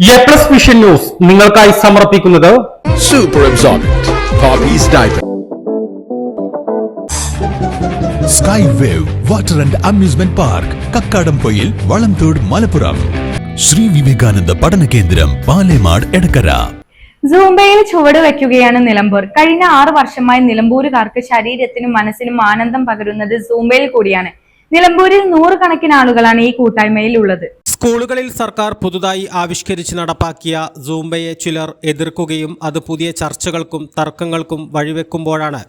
A plus vision news നിങ്ങൾക്കായി സമർപ്പിക്കുന്നത് Super absorbent. Poppy's diaper. Sky wave water and amusement park Kakkadampoyil Valamthode Malappuram Shri Vivekananda പഠന കേന്ദ്രം പാലേമാട് എടക്കര സൂംബയിൽ ചുവട് വയ്ക്കുകയാണ് നിലമ്പൂർ കഴിഞ്ഞ ആറു വർഷമായി നിലമ്പൂരുകാർക്ക് ശരീരത്തിനും മനസ്സിനും ആനന്ദം പകരുന്നത് സൂംബയിൽ കൂടിയാണ് നിലമ്പൂരിൽ നൂറുകണക്കിന് ആളുകളാണ് ഈ കൂട്ടായ്മയിൽ ഉള്ളത് സ്കൂളുകളിൽ സർക്കാർ പുതുതായി ആവിഷ്കരിച്ച് നടപ്പാക്കിയ സൂംബയെ ചിലർ എതിർക്കുകയും അത് പുതിയ ചർച്ചകൾക്കും തർക്കങ്ങൾക്കും വഴിവെക്കുമ്പോഴാണ്.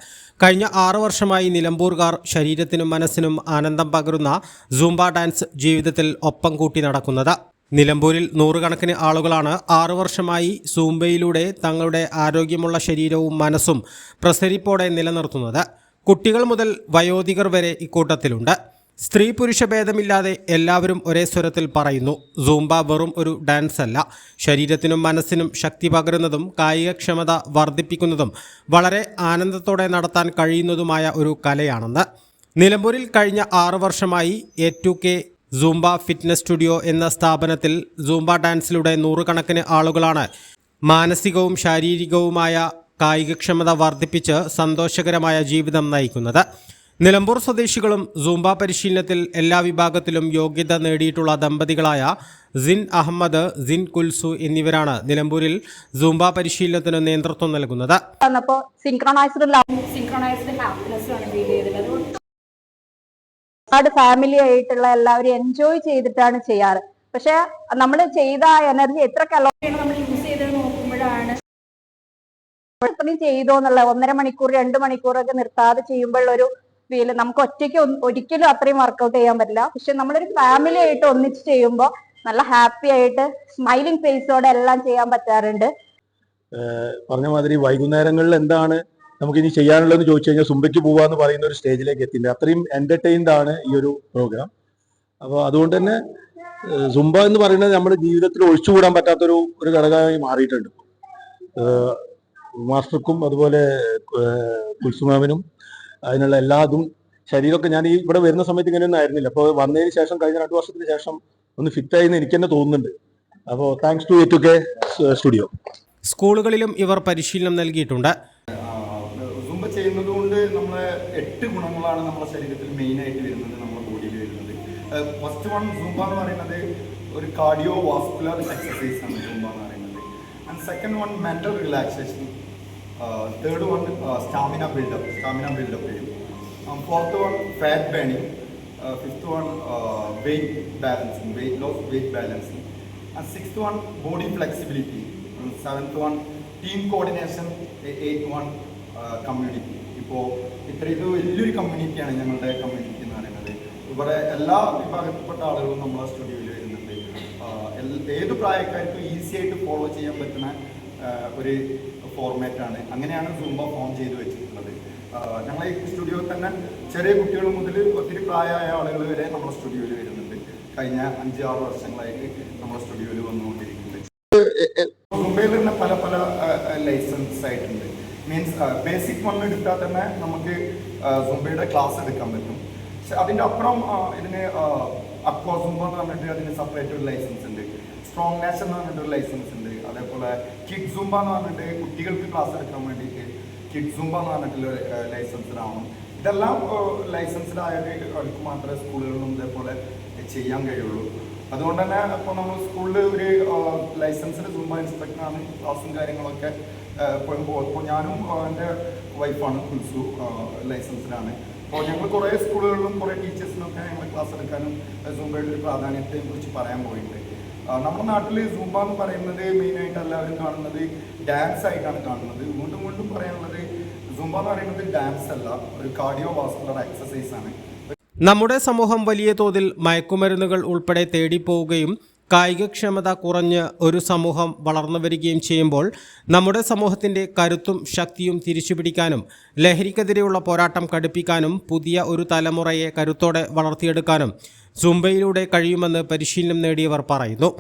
കഴിഞ്ഞ ആറു വർഷമായി നിലമ്പൂർകാർ ശരീരത്തിനും മനസ്സിനും ആനന്ദം പകരുന്ന സൂംബ ഡാൻസ് ജീവിതത്തിൽ ഒപ്പം കൂട്ടി നടക്കുന്നത്. നിലമ്പൂരിൽ നൂറുകണക്കിന് ആളുകളാണ് ആറു വർഷമായി സൂംബയിലൂടെ തങ്ങളുടെ ആരോഗ്യമുള്ള ശരീരവും മനസ്സും പ്രസരിപ്പോടെ നിലനിർത്തുന്നത്. കുട്ടികൾ മുതൽ വയോധികർ വരെ ഇക്കൂട്ടത്തിലുണ്ട്. സ്ത്രീ പുരുഷ ഭേദമില്ലാതെ എല്ലാവരും ഒരേ സ്വരത്തിൽ പറയുന്നു. സൂംബ വെറും ഒരു ഡാൻസ് അല്ല ശരീരത്തിനും മനസ്സിനും ശക്തി പകരുന്നതും കായികക്ഷമത വർദ്ധിപ്പിക്കുന്നതും വളരെ ആനന്ദത്തോടെ നടത്താൻ കഴിയുന്നതുമായ ഒരു കലയാണെന്ന്. നിലമ്പൂരിൽ കഴിഞ്ഞ ആറു വർഷമായി A to K Zumba fitness studio എന്ന സ്ഥാപനത്തിൽ സൂംബ ഡാൻസിലൂടെ നൂറുകണക്കിന് ആളുകളാണ് മാനസികവും ശാരീരികവുമായ കായികക്ഷമത വർദ്ധിപ്പിച്ച് സന്തോഷകരമായ ജീവിതം നയിക്കുന്നത്. നിലമ്പൂർ സ്വദേശികളും സൂംബ പരിശീലനത്തിൽ എല്ലാ വിഭാഗത്തിലും യോഗ്യത നേടിയിട്ടുള്ള ദമ്പതികളായ സിൻ അഹമ്മദ് സിൻ കുൽസു എന്നിവരാണ് നിലമ്പൂരിൽ സൂംബ പരിശീലനത്തിന് നേതൃത്വം നൽകുന്നത്. വന്നപ്പോ സിൻക്രണൈസ്ഡ് ലവ് സിൻക്രണൈസ്ഡ് ഹാപ്പിനെസ് ആണ് ഫീൽ ചെയ്തത് ഒരുപാട് ഫാമിലി ആയിട്ടുള്ള എല്ലാവരും എൻജോയ് ചെയ്തിട്ടാണ് ചെയ്യാറ്. പക്ഷെ നമ്മൾ ചെയ്ത ആ എനർജി എത്ര കലോറിയാണ് നമ്മൾ യൂസ് ചെയ്ത് നോക്കുമ്പോഴാണ് എത്രയും ചെയ്തോ എന്നുള്ള ഒന്നര മണിക്കൂർ രണ്ട് മണിക്കൂറൊക്കെ നിർത്താതെ ചെയ്യുമ്പോഴുള്ള ഫീൽ നമുക്ക് ഒറ്റയ്ക്ക് ഒരിക്കലും അത്രയും വർക്കൗട്ട് ചെയ്യാൻ പറ്റില്ല. പക്ഷെ നമ്മളൊരു ഫാമിലി ആയിട്ട് ഒന്നിച്ച് ചെയ്യുമ്പോൾ നല്ല ഹാപ്പി ആയിട്ട് സ്മൈലിംഗ് ഫേസോടെ എല്ലാം ചെയ്യാൻ പറ്റാറുണ്ട്. പറഞ്ഞ മാതിരി വൈകുന്നേരങ്ങളിൽ എന്താണ് നമുക്ക് ഇനി ചെയ്യാനുള്ളതെന്ന് ചോദിച്ചു കഴിഞ്ഞാൽ സുംബയ്ക്ക് പോവാന്ന് പറയുന്ന ഒരു സ്റ്റേജിലേക്ക് എത്തിയിട്ടുണ്ട്. അത്രയും എന്റർടൈൻഡ് ആണ് ഈ ഒരു പ്രോഗ്രാം അപ്പോൾ അതുകൊണ്ട് തന്നെ സുംബ എന്ന് പറയുന്നത് നമ്മുടെ ജീവിതത്തിൽ ഒഴിച്ചുകൂടാൻ പറ്റാത്തൊരു ഒരു ഘടകമായി മാറിയിട്ടുണ്ട്. മാസ്റ്റർക്കും അതുപോലെ കുൽസുമാമിനും അതിനുള്ള എല്ലാ അതും ശരീരമൊക്കെ ഞാൻ ഈ ഇവിടെ വരുന്ന സമയത്ത് ഇങ്ങനെയൊന്നും ആയിരുന്നില്ല. അപ്പോൾ വന്നതിന് ശേഷം കഴിഞ്ഞ രണ്ടു വർഷത്തിന് ശേഷം ഒന്ന് ഫിറ്റ് ആയിന്ന് എനിക്ക് തന്നെ തോന്നുന്നുണ്ട്. അപ്പോൾ thanks to A to K studio സ്കൂളുകളിലും ഇവർ പരിശീലനം നൽകിയിട്ടുണ്ട്. ചെയ്യുന്നത് കൊണ്ട് നമ്മളെ എട്ട് ഗുണങ്ങളാണ് നമ്മുടെ ശരീരത്തിൽ മെയിൻ ആയിട്ട് വരുന്നത് നമ്മുടെ ബോഡിയിൽ വരുന്നത്. ഫസ്റ്റ് വൺ സുംബ എന്ന് പറയുന്നത് ഒരു കാർഡിയോ വാസ്കുലർ എക്സസൈസ് ആണ് സുംബ എന്ന് പറയുന്നത്. And second one mental relaxation third one stamina build up stamina build up ചെയ്യും. Fourth one fat burning fifth one weight balancing weight loss weight balancing and sixth one body flexibility seventh one team coordination eight one community ഇപ്പോൾ ഇത്ര ഇത് വലിയൊരു കമ്മ്യൂണിറ്റിയാണ് ഞങ്ങളുടെ community എന്ന് പറയുന്നത്. ഇവിടെ എല്ലാ വിഭാഗത്തിൽപ്പെട്ട ആളുകളും നമ്മളെ സ്റ്റുഡിയോയിൽ വരുന്നുണ്ട്. ഏത് പ്രായക്കാർക്കും ഈസി ആയിട്ട് ഫോളോ ചെയ്യാൻ പറ്റുന്ന ഒരു ഫോർമാറ്റാണ് അങ്ങനെയാണ് സൂംബ ഫോം ചെയ്ത് വെച്ചിട്ടുള്ളത് ഞങ്ങൾ ഈ സ്റ്റുഡിയോയിൽ തന്നെ ചെറിയ കുട്ടികൾ മുതൽ ഒത്തിരി പ്രായമായ ആളുകൾ വരെ നമ്മുടെ സ്റ്റുഡിയോയിൽ വരുന്നുണ്ട്. കഴിഞ്ഞ അഞ്ച് ആറ് വർഷങ്ങളായിട്ട് നമ്മുടെ സ്റ്റുഡിയോയിൽ വന്നുകൊണ്ടിരിക്കുന്നുണ്ട്. മുംബൈയിൽ തന്നെ പല പല ലൈസൻസ് ആയിട്ടുണ്ട്. മീൻസ് ബേസിക് വൺ എടുത്താൽ തന്നെ നമുക്ക് സുംബയുടെ ക്ലാസ് എടുക്കാൻ പറ്റും. പക്ഷെ അതിന്റെ അപ്പുറം ഇതിന് അക്വാ സുംബ എന്ന് പറഞ്ഞിട്ട് അതിന് സെപ്പറേറ്റ് ഒരു ലൈസൻസ് ഉണ്ട്. സ്ട്രോങ് നാഷൻ എന്ന് പറഞ്ഞിട്ട് ഒരു ലൈസൻസ് ഉണ്ട്. അതേപോലെ കിഡ് സുംബ എന്ന് പറഞ്ഞിട്ട് കുട്ടികൾക്ക് ക്ലാസ് എടുക്കാൻ വേണ്ടിയിട്ട് കിഡ് സുംബ എന്ന് പറഞ്ഞിട്ടുള്ള ലൈസൻസ്ഡ് ആവണം ഇതെല്ലാം അവർക്ക് മാത്രമേ സ്കൂളുകളിലും ഇതേപോലെ ചെയ്യാൻ കഴിയുള്ളൂ. അതുകൊണ്ട് തന്നെ ഇപ്പോൾ നമ്മൾ സ്കൂളിൽ ഒരു ലൈസൻസ്ഡ് സുംബ ഇൻസ്ട്രക്ടറാണ് ക്ലാസ്സും കാര്യങ്ങളൊക്കെ ഇപ്പോൾ ഞാനും എന്റെ വൈഫാണ് കുൽസു ലൈസൻസിലാണ് അപ്പോൾ ഞങ്ങൾ കുറേ സ്കൂളുകളിലും കുറേ ടീച്ചേഴ്സിനൊക്കെ ഞങ്ങൾ ക്ലാസ് എടുക്കാനും സുംബയുടെ ഒരു പ്രാധാന്യത്തെ കുറിച്ച് പറയാൻ പോയിട്ടുണ്ട്. നമ്മുടെ നാട്ടിൽ സൂംബ എന്ന് പറയുന്നത് മെയിനായിട്ട് എല്ലാവരും കാണുന്നത് ഡാൻസ് ആയിട്ടാണ് കാണുന്നത്. വീണ്ടും വീണ്ടും പറയാനുള്ളത് സൂംബ എന്ന് പറയുന്നത് ഡാൻസ് അല്ല ഒരു കാർഡിയോ വാസ്കുലർ എക്സസൈസ് ആണ്. നമ്മുടെ സമൂഹം വലിയ തോതിൽ മയക്കുമരുന്നുകൾ ഉൾപ്പെടെ തേടിപ്പോവുകയും കായികക്ഷമത കുറഞ്ഞ് ഒരു സമൂഹം വളർന്നു വരികയും ചെയ്യുമ്പോൾ നമ്മുടെ സമൂഹത്തിന്റെ കരുത്തും ശക്തിയും തിരിച്ചുപിടിക്കാനും ലഹരിക്കെതിരെയുള്ള പോരാട്ടം കടുപ്പിക്കാനും പുതിയ ഒരു തലമുറയെ കരുത്തോടെ വളർത്തിയെടുക്കാനും സുംബയിലൂടെ കഴിയുമെന്ന് പരിശീലനം നേടിയവർ പറയുന്നു.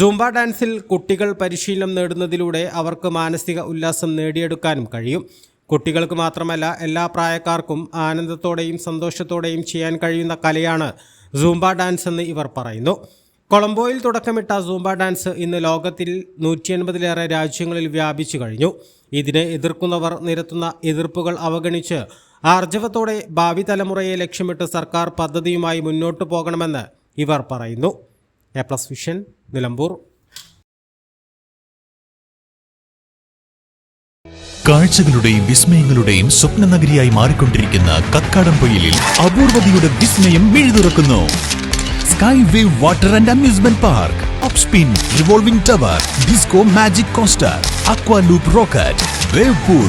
സൂംബ ഡാൻസിൽ കുട്ടികൾ പരിശീലനം നേടുന്നതിലൂടെ അവർക്ക് മാനസിക ഉല്ലാസം നേടിയെടുക്കാനും കഴിയും. കുട്ടികൾക്ക് മാത്രമല്ല എല്ലാ പ്രായക്കാർക്കും ആനന്ദത്തോടെയും സന്തോഷത്തോടെയും ചെയ്യാൻ കഴിയുന്ന കലയാണ് സൂംബ ഡാൻസ് എന്ന് ഇവർ പറയുന്നു. കൊളംബോയിൽ തുടക്കമിട്ട സൂംബ ഡാൻസ് ഇന്ന് ലോകത്തിൽ നൂറ്റി എൺപതിലേറെ രാജ്യങ്ങളിൽ വ്യാപിച്ചു കഴിഞ്ഞു. ഇതിനെ എതിർക്കുന്നവർ നിരത്തുന്ന എതിർപ്പുകൾ അവഗണിച്ച് ആർജവത്തോടെ ഭാവി തലമുറയെ ലക്ഷ്യമിട്ട് സർക്കാർ പദ്ധതിയുമായി മുന്നോട്ടു പോകണമെന്ന് ഇവർ പറയുന്നു. A plus vision Nilambur. കാഴ്ചകളുടെയും വിസ്മയങ്ങളുടെയും സ്വപ്ന നഗരിയായി മാറിക്കൊണ്ടിരിക്കുന്ന കക്കാടംപൊയിലിൽ അപൂർവതയുടെ വിസ്മയം മിഴുതുറക്കുന്നു. Sky wave water and amusement park up spin revolving tower disco magic coaster aqua loop rocket wave pool